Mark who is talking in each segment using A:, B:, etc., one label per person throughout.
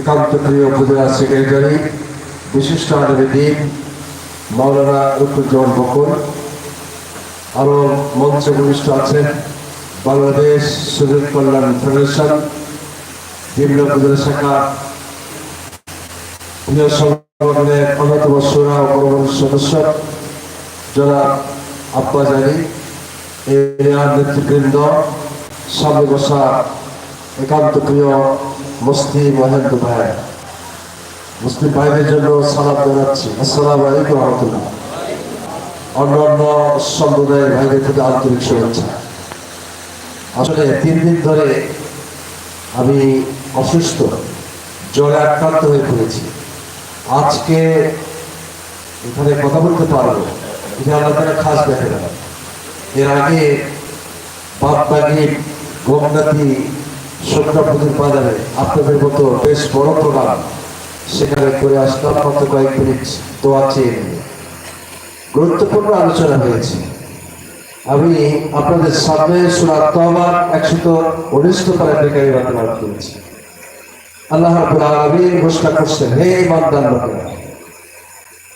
A: একান্ত প্রিয় উপজেলা সেক্রেটারি, বিশিষ্ট আলমীদ্দিন মাওলানা রুকুজ্জল বকুল। আরও মঞ্চে ভূমিষ্ঠ আছেন বাংলাদেশ সুযোগ কল্যাণ ফেডারেশন, বিভিন্ন উপজেলা শাখা। সংগঠনের অন্যতম সুরা ও সদস্য যারা আব্বাজানি এরিয়ার নেতৃবৃন্দ, সামনে বসা একান্ত প্রিয় মুসলিম মহেন্দ্র ভাই। মুসলিম ভাইদের জন্য সালাম জানাচ্ছি। আসসালামু আলাইকুম রহমতুল্লাহ। অন্য সম্প্রদায়ের ভাইদের থেকে আন্তরিক শুভেচ্ছা। আসলে তিন দিন ধরে আমি অসুস্থ, জ্বরে আক্রান্ত হয়ে পড়েছি। আজকে এখানে কথা বলতে পারব। এটা তারা খাস দেখে এর আগে বাগবাগি গোমনাথি সন্ধ্যাপুজোর বাজারে আপনাদের মতো বেশ বড় প্রোগ্রাম সেখানে করে আসলাম গত কয়েক মিনিট দোয়া চেয়ে নিয়ে। গুরুত্বপূর্ণ আলোচনা হয়েছে। আমি আপনাদের সামনে সুরাত তহবার একশত উনিশশো পারে বেকারি বাতলাপ করেছি। আল্লাহ রাব্বুল আলামিন ঘোষণা করছেন, হে ইমানদার লোকেরা,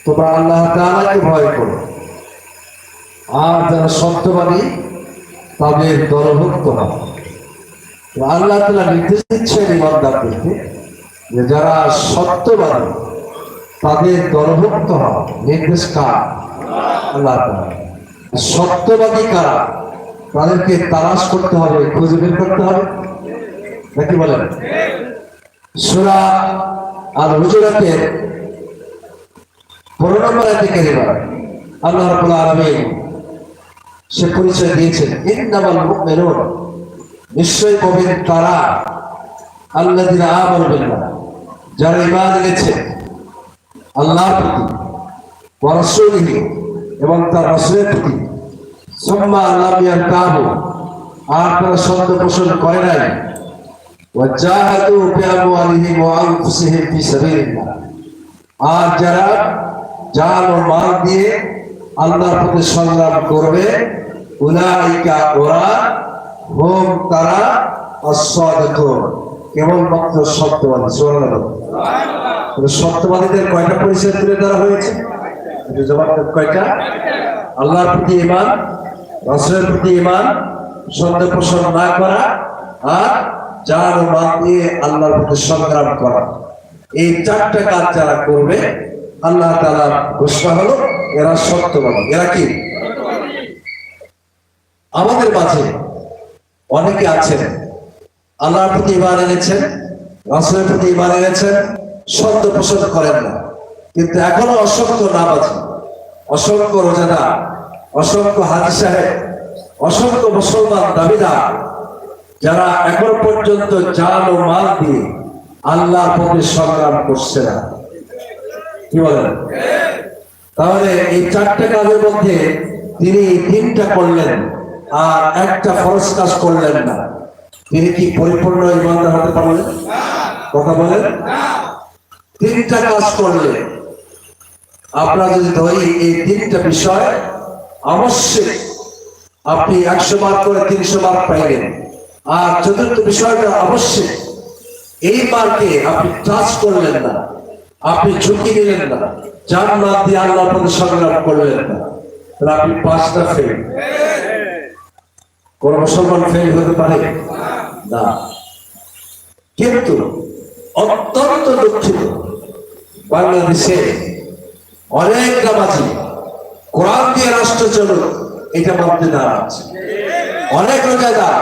A: তোমরা আল্লাহ তাআলাকে ভয় করো। আর যারা সত্যবাদী, তাদের দলভুক্ত তো আল্লাহ তাআলা নির্দেশ দিচ্ছেন ইমানদারদেরকে যে যারা সত্যবাদী, তাদের দলভুক্ত হবে নির্দেশ কার? আল্লাহ সত্যবাদী কারা? তাদেরকে তালাশ করতে হবে, খুঁজে বের করতে হবে। নাকি বলেন? সুরা আর হুজুরাতের পনেরো নম্বর আয়াতে কারিমা। আল্লাহ রাব্বুল আলামিন সে পরিচয় দিয়েছেন, ইন্নামাল মুমিনুন। নিশ্চয়ই মুমিন তারা আল্লাযীনা আমানু বিল্লাহ যারা ঈমান এনেছে আল্লাহর প্রতি ওয়া রাসূলিহি এবং তার রাসূলের প্রতি সুম্মা লাম ইয়ারতাবু আর তারা সন্দেহ পোষণ করে নাই وجاهدوا بأموالهم وأنفسهم في سبيل الله আর যারা জান ও মাল দিয়ে আল্লাহর পথে সংগ্রাম করবে উলাইকা ওরা হোম তারা কেবলমাত্র সত্যবাদী সত্যবাদীদের কয়টা পরিচয় তুলে ধরা হয়েছে? কয়টা? আল্লাহর প্রতি ইমান রাসূলের প্রতি ইমান সন্দেহ পোষণ না করা, আর যার মান দিয়ে আল্লাহর প্রতি সংগ্রাম করা। এই চারটা কাজ যারা করবে, আল্লাহ তাআলা ঘোষণা হলো, এরা সত্যবাদী। এরা কি? আমাদের মাঝে অনেকে আছেন। আল্লাহর প্রতি ইমান এনেছেন রাসূলের প্রতি ইমান এনেছেন সত্য পোষণ করেন না। কিন্তু এখনও অসংখ্য নামাজি অসংখ্য রোজাদার অসংখ্য হাজি সাহেব অসংখ্য মুসলমান দাবিদার যারা এখন পর্যন্ত জান ও মাল দিয়ে আল্লাহর পথে সংগ্রাম করছে না। কি বলেন? তাহলে এই চারটে কাজের মধ্যে তিনি তিনটা করলেন। আর একটা ফরজ কাজ করলেন না। তিনি কি পরিপূর্ণ ইমানদার হতে পারলেন? কথা বলেন। তিনটা কাজ করলেন। আপনারা যদি ধরি এই তিনটা বিষয়, অবশ্যই আপনি একশো মার্ক করে তিনশো মার্ক পাইলেন আর চতুর্থ বিষয়টা অবশ্যই এই মার্কে আপনি টাচ করলেন না। আপনি ঝুঁকি নিলেন না। যার দিয়ে আল্লাহ পথে সংগ্রাম করলেন না। আপনি পাঁচটা ফেল। কোন মুসলমান ফেল হতে পারে? না। কিন্তু অত্যন্ত দুঃখিত, বাংলাদেশে অনেক নামাজি কোরআন দিয়ে রাষ্ট্র চলুক, এটা মানতে নারাজ। অনেক রোজাদার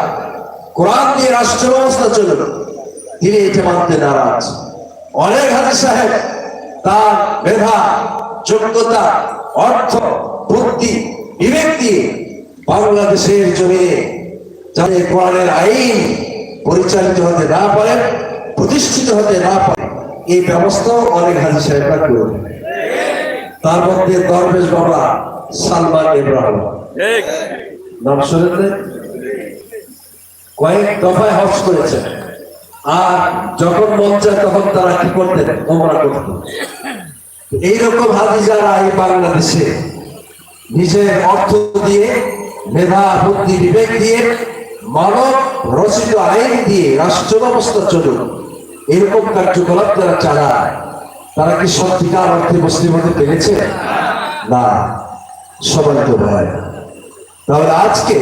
A: কোরআন দিয়ে রাষ্ট্র ব্যবস্থা চলুক, তিনি এটা মানতে নারাজ। অনেক হাজি সাহেব তার মেধা, যোগ্যতা, অর্থ, বুদ্ধি, বিবেক দিয়ে বাংলাদেশের জমিনে যাতে কোরআনের আইন পরিচালিত হতে না পারে প্রতিষ্ঠিত হতে না পারে এই ব্যবস্থাও অনেক হাজি সাহেবরা তার মধ্যে দরবেশ বাবা সালমান ইব্রাহিম। নাম শুনেছেন কয়েক দফায় হজ করেছেন আর যখন মন চায় তখন তারা কি করতেন ওমরা করতেন এইরকম হাজি যারা এই বাংলাদেশে নিজের অর্থ দিয়ে মেধা বুদ্ধি বিবেক দিয়ে মানব রচিত আইন দিয়ে রাষ্ট্র ব্যবস্থা চলুক, এরকম কার্যকলাপ যারা চালায়, তারা কি সত্যিকার অর্থে মুসলিম হতে পেরেছে? না, সবাই তো ভাই তাহলে আজকে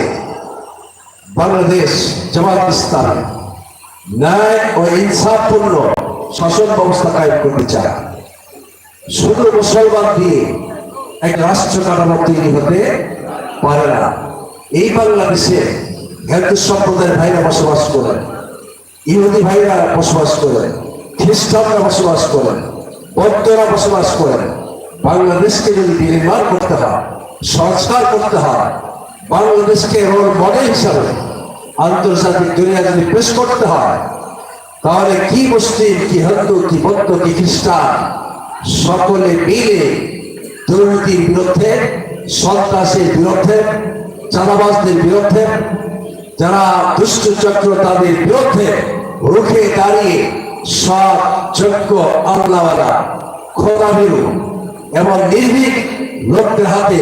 A: বাংলাদেশ, জামাত ইসলাম ন্যায় ও ইনসাফপূর্ণ শাসন ব্যবস্থা কায়েম করতে চায়। শুধু মুসলমান দিয়ে এক রাষ্ট্র কাঠামো তৈরি হতে পারে না। এই বাংলাদেশে হিন্দু সম্প্রদায়ের ভাইরা বসবাস করেন ইহুদি ভাইরা বসবাস করেন খ্রিস্টানরা বসবাস করেন বৌদ্ধরা বসবাস করেন বাংলাদেশকে যদি নির্মাণ করতে হয়, সংস্কার করতে হয়, বাংলাদেশকে রোল মডেল হিসাবে আন্তর্জাতিক দুনিয়া যদি পেশ করতে হয়, তাহলে কি মুসলিম, কি হিন্দু, কি বৌদ্ধ, কি খ্রিস্টান, সকলে মিলে দুর্নীতির বিরুদ্ধে, সন্ত্রাসের বিরুদ্ধে, চাঁদাবাজদের বিরুদ্ধে যারা দুষ্ট চক্র তাদের বিরুদ্ধে রুখে দাঁড়িয়ে সব যোগ্য আমলাওয়ালা খোদাবিরু এবং নির্ভীক লোকদের হাতে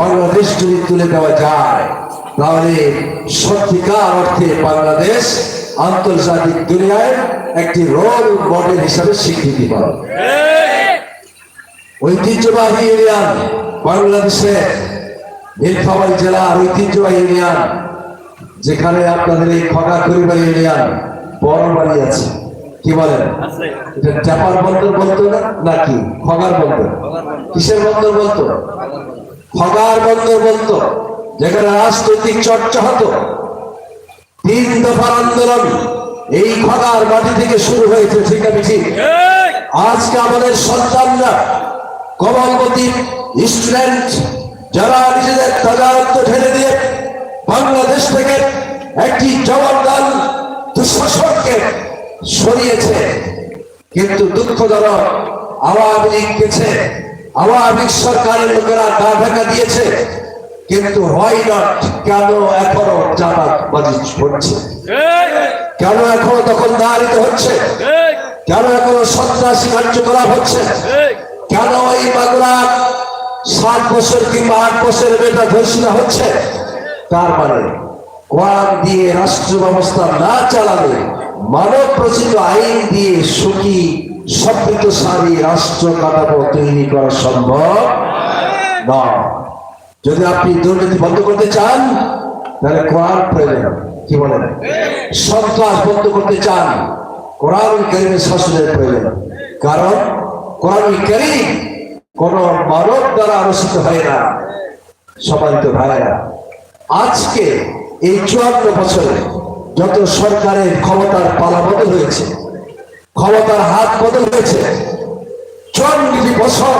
A: বাংলাদেশ যদি তুলে দেওয়া যায়, তাহলে সত্যিকার অর্থে বাংলাদেশ আন্তর্জাতিক দুনিয়ায় একটি রোল মডেল হিসাবে স্বীকৃতি পাবে। ঐতিহ্যবাহী ইউনিয়ন বাংলাদেশে নীলফামারী জেলার ঐতিহ্যবাহী ইউনিয়ন যেখানে আপনাদের এই খগা পরিবার ইউনিয়ন বড় বাড়ি আছে কি বলেন? এটা চাপার বন্দর বলতো না নাকি খগার বন্দর? কিসের বন্দর বলতো? খগার বন্দর বলতো যেখানে রাজনৈতিক চর্চা হতো। তিন দফার আন্দোলন এই খগার মাটি থেকে শুরু হয়েছে ঠিক আছে ঠিক? আজকে আমাদের সন্তানরা কমলবতী স্টুডেন্ট যারা নিজেদের তাজারত্ব থেকে একটি জবাবদান দুঃশাসনকে সরিয়েছে, কিন্তু দুঃখজনক আওয়ামী লীগ গেছে, আওয়ামী সরকারের লোকেরা গা ঢাকা দিয়েছে, কিন্তু হয় নট কেন এখনও চাঁদাবাজি হচ্ছে? কেন এখনও দখলদারিত হচ্ছে? কেন এখনও সন্ত্রাসী কার্যকলাপ হচ্ছে? কেন এই বাংলা সাত বছর কিংবা আট বছরের বেটা ঘোষণা হচ্ছে? তার মানে কোরআন দিয়ে রাষ্ট্র ব্যবস্থা না চালালে মানব প্রচিত আইন দিয়ে সুখী সমৃদ্ধশালী রাষ্ট্র কাঠামো তৈরি করা সম্ভব নয়। যদি আপনি দুর্নীতি বন্ধ করতে চান, তাহলে কোরআন প্রয়োজন কি বলেন? সন্ত্রাস বন্ধ করতে চান, কোরআন কারিমের শাসনের প্রয়োজন কারণ কোরআন কারিম কোন মানব দ্বারা আলোচিত হয় না। সবাই তো ভাইরা আজকে এই চুয়ান্ন বছরে যত সরকারের ক্ষমতার পালা বদল হয়েছে, ক্ষমতার হাত বদল হয়েছে, চুয়ান্নটি বছর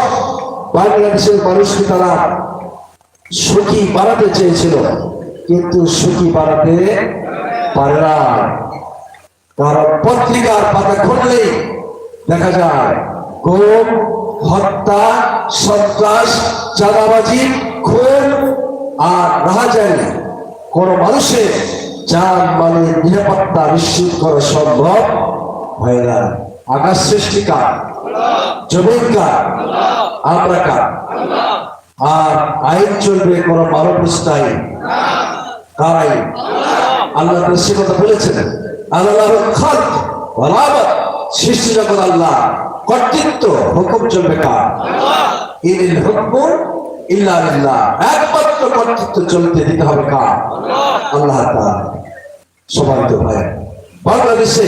A: বাংলাদেশের মানুষকে তারা সুখী বাড়াতে চেয়েছিল, কিন্তু সুখী বাড়াতে পারে না। কারণ পত্রিকার পাতা খুললেই দেখা যায়, গুম, হত্যা, সন্ত্রাস, চাঁদাবাজি, খুন আর রাহাজানি কোন মানুষের যান মানে নিরাপত্তা নিশ্চিত করা সম্ভব হয় না। আকাশ সৃষ্টিকার জমিন কার? কার? আর আইন চলবে কোন মানব স্থায়ী কারাই? আল্লাহ তো সে কথা বলেছেন আল্লাহ খাল ওয়ালাবাদ সৃষ্টি জগৎ আল্লাহ। কর্তৃত্ব, হুকুম চলবে কার? ইনিল হুকুম কার? বাংলাদেশে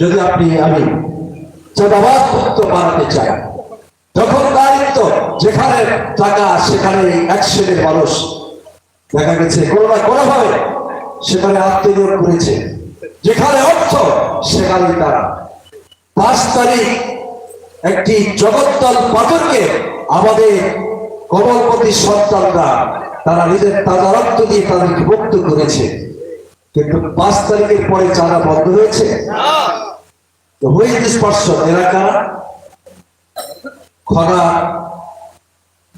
A: যদি আপনি, আমি চাঁদাবাদ মুক্ত বানাতে চাই, তখন দায়িত্ব যেখানে টাকা সেখানে এক শ্রেণির মানুষ। দেখা গেছে কোনো না কোনো ভাবে সেখানে আত্মনিয়োগ করেছে। যেখানে অর্থ সেখানে তারা। পাঁচ তারিখ একটি জগদ্দল পাথরকে আমাদের কমলপতি সন্তানরা তারা নিজের তাজা দিয়ে তাদেরকে মুক্ত করেছে। কিন্তু পাঁচ তারিখের পরে চাঁদা বন্ধ হয়েছে। হয়ে স্পর্শ। এলাকা খরা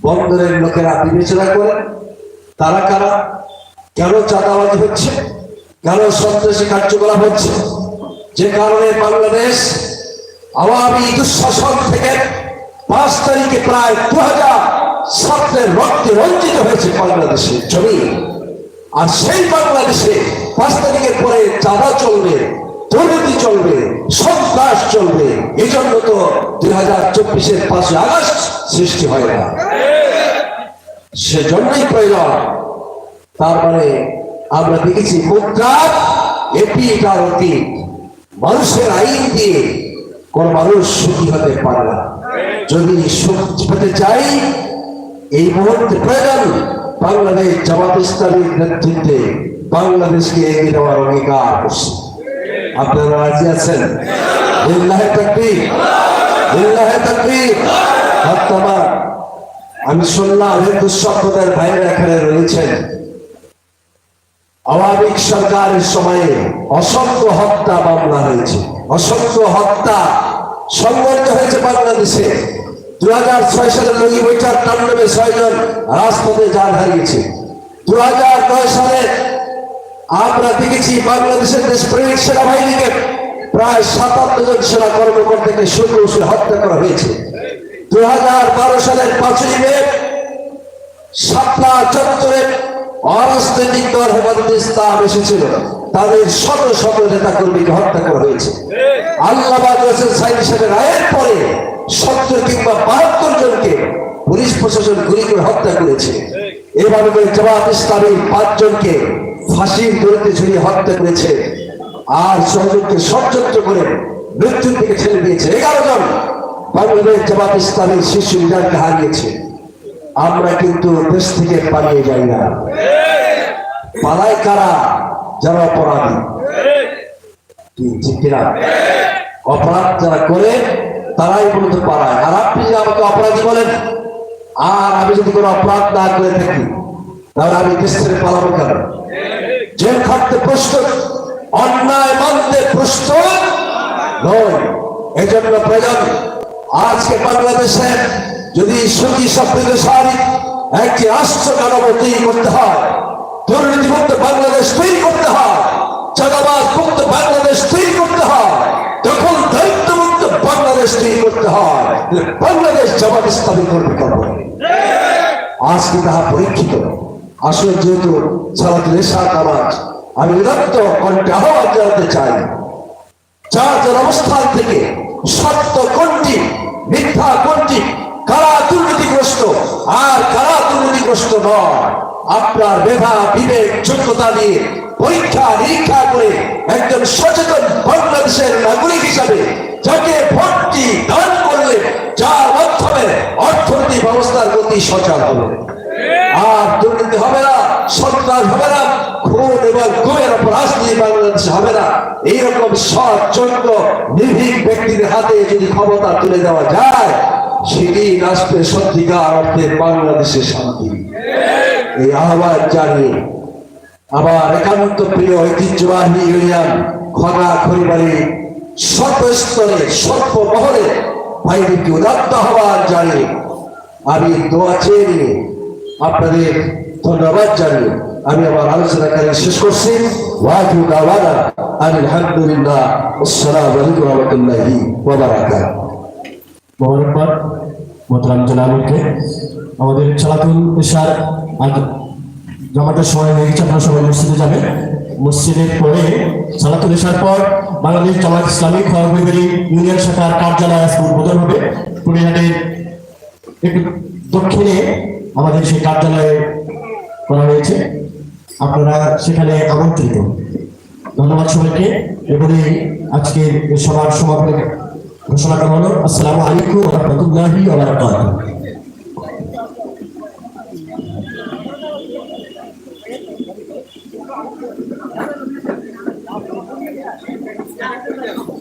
A: বন্দরের লোকেরা বিবেচনা করে তারা কারা? কেন চাঁদাবাজি হচ্ছে? কেন সন্ত্রাসী কার্যকলাপ হচ্ছে? যে কারণে বাংলাদেশ আওয়ামী দুঃশাসন থেকে পাঁচ তারিখে প্রায় দু হাজার ছাত্রের রক্তে রঞ্জিত হয়েছে বাংলাদেশের জমি। আর সেই বাংলাদেশে পাঁচ তারিখের পরে চাঁদা চলবে, দুর্নীতি চলবে, সন্ত্রাস চলবে। এই জন্য তো দুই হাজার চব্বিশের পাঁচই আগস্ট সৃষ্টি হয় না। সেজন্যই প্রয়োজন। তার মানে আমরা দেখেছি মুদ্রা এটি তার অতীত। মানুষের আইন দিয়ে কোন মানুষ সুখী হতে পারে না। যদি সুখ হতে চাই এই মুহূর্তে প্রয়োজন বাংলাদেশ জামাত ইসলামীর নেতৃত্বে বাংলাদেশকে এগিয়ে নেওয়ার অঙ্গীকার। আপনারা রাজি আছেন? আমি শুনলাম হিন্দু সম্প্রদায়ের ভাইয়েরা এখানে রয়েছেন। আওয়ামী সরকারের সময়ে অসংখ্য হত্যা মামলা হয়েছে। অসংখ্য হত্যা সংগঠিত হয়েছে বাংলাদেশে। দু ছয় সালে লগি বৈঠার তাণ্ডবে ছয়জন রাজপথে যান হারিয়েছে। দু হাজার নয় সালে আমরা দেখেছি বাংলাদেশের দেশপ্রেমিক সেনাবাহিনীকে প্রায় সাতান্ন জন সেনা কর্মকর্তাকে শুরু হত্যা করা হয়েছে। দু হাজার বারো সালের পাঁচই মে শাপলা চত্বরে অরাজনৈতিক দল হেফাজত ইসলাম এসেছিল। তাদের শত শত নেতা কর্মীকে হত্যা করা হয়েছে। আল্লাহবাদ হোসেন সাইদ সাহেবের রায়ের পরে সত্তর কিংবা বাহাত্তর জনকে পুলিশ প্রশাসন গুলি করে হত্যা করেছে। এভাবে জামাত ইসলামী পাঁচজনকে ফাঁসির দড়িতে ঝুলিয়ে হত্যা করেছে। আর সহযোগকে ষড়যন্ত্র করে মৃত্যুর দিকে ঠেলে দিয়েছে। এগারো জন বাংলাদেশ জামাত ইসলামীর শিশু লিডারকে হারিয়েছে। আমরা কিন্তু দেশ থেকে পালিয়ে যাই না। পালায় কারা যারা অপরাধী? অপরাধ যারা করে তারাই মূলত পালায় আর আপনি যদি আমাকে অপরাধী বলেন, আর আমি যদি কোনো অপরাধ না করে থাকি, তাহলে আমি দেশ ছেড়ে পালাবো কেন? জেল খাটতে প্রস্তুত, অন্যায় মানতে প্রস্তুত নয়। এজন্য প্রয়োজন, আজকে বাংলাদেশে যদি সুখী সমৃদ্ধশালী একটি রাষ্ট্র কাঠামো তৈরি করতে হয়, দুর্নীতিমুক্ত বাংলাদেশ তৈরি করতে হয় চাঁদাবাজ মুক্ত বাংলাদেশ বাংলাদেশ তৈরি করতে হয়। বাংলাদেশ জামাত ইসলামী করবে করবে আজকে তাহা পরীক্ষিত? আসলে যেহেতু সালাতুল ইশা নামাজ, আমি নিরন্ত কণ্ঠে আহ্বান জানাতে চাই। যার যার অবস্থান থেকে সত্য কোনটি, মিথ্যা কোনটি, কারা দুর্নীতিগ্রস্ত, আর কারা দুর্নীতিগ্রস্ত নয়? আপনার মেধা, বিবেক, যোগ্যতা দিয়ে পরীক্ষা নিরীক্ষা করে একজন সচেতন বাংলাদেশের নাগরিক হিসাবে যাকে ভোটটি দান করলে যার মাধ্যমে অর্থনৈতিক ব্যবস্থার প্রতি সচল হবে। আর দুর্নীতি হবে না সন্ত্রাস হবে না, খুন এবং গুমের উপর রাজনীতি বাংলাদেশে হবে না। এইরকম যোগ্য নির্ভীক ব্যক্তিদের হাতে যদি ক্ষমতা তুলে দেওয়া যায়, সেটি রাষ্ট্রের সত্যিকার অর্থে বাংলাদেশের শান্তি। এই আহ্বান জানিয়ে আবার একান্ত প্রিয় ঐতিহ্যবাহী ইউনিয়ন খগা খড়িবাড়ি সর্বস্তরে, সর্বমহলে ভাইদেরকে উদাত্ত আহ্বান জানিয়ে আমি দোয়া চেয়ে নিয়ে আপনাদের ধন্যবাদ জানিয়ে আমি আমার আলোচনাকারী শেষ করছি। ওয়াহিদু দাওয়ানা আলহামদুলিল্লাহ। আসসালামু আলাইকুম রাহমাতুল্লাহি ওয়া বারাকাতুহু।
B: মোবারকবাদ মোহতারাম জনাবকে আমাদের চালাতুল ইশার জমাতের সময় হয়ে গেছে আপনারা সবাই মসজিদে যাবেন মসজিদের পরে সালাতুল ইশার পর বাংলাদেশ জামাত ইসলামী খড়গড়ি ইউনিয়ন শাখার কার্যালয় আজকে উদ্বোধন হবে। পুরীহাটের একটু দক্ষিণে আমাদের সেই কার্যালয়ে করা হয়েছে। আপনারা সেখানে আমন্ত্রিত। ধন্যবাদ সবাইকে। এবারে আজকের সভার সমাপনে ঘোষণা করা হলো। আসসালামু আলাইকুম রাহমাতুল্লাহি yeah.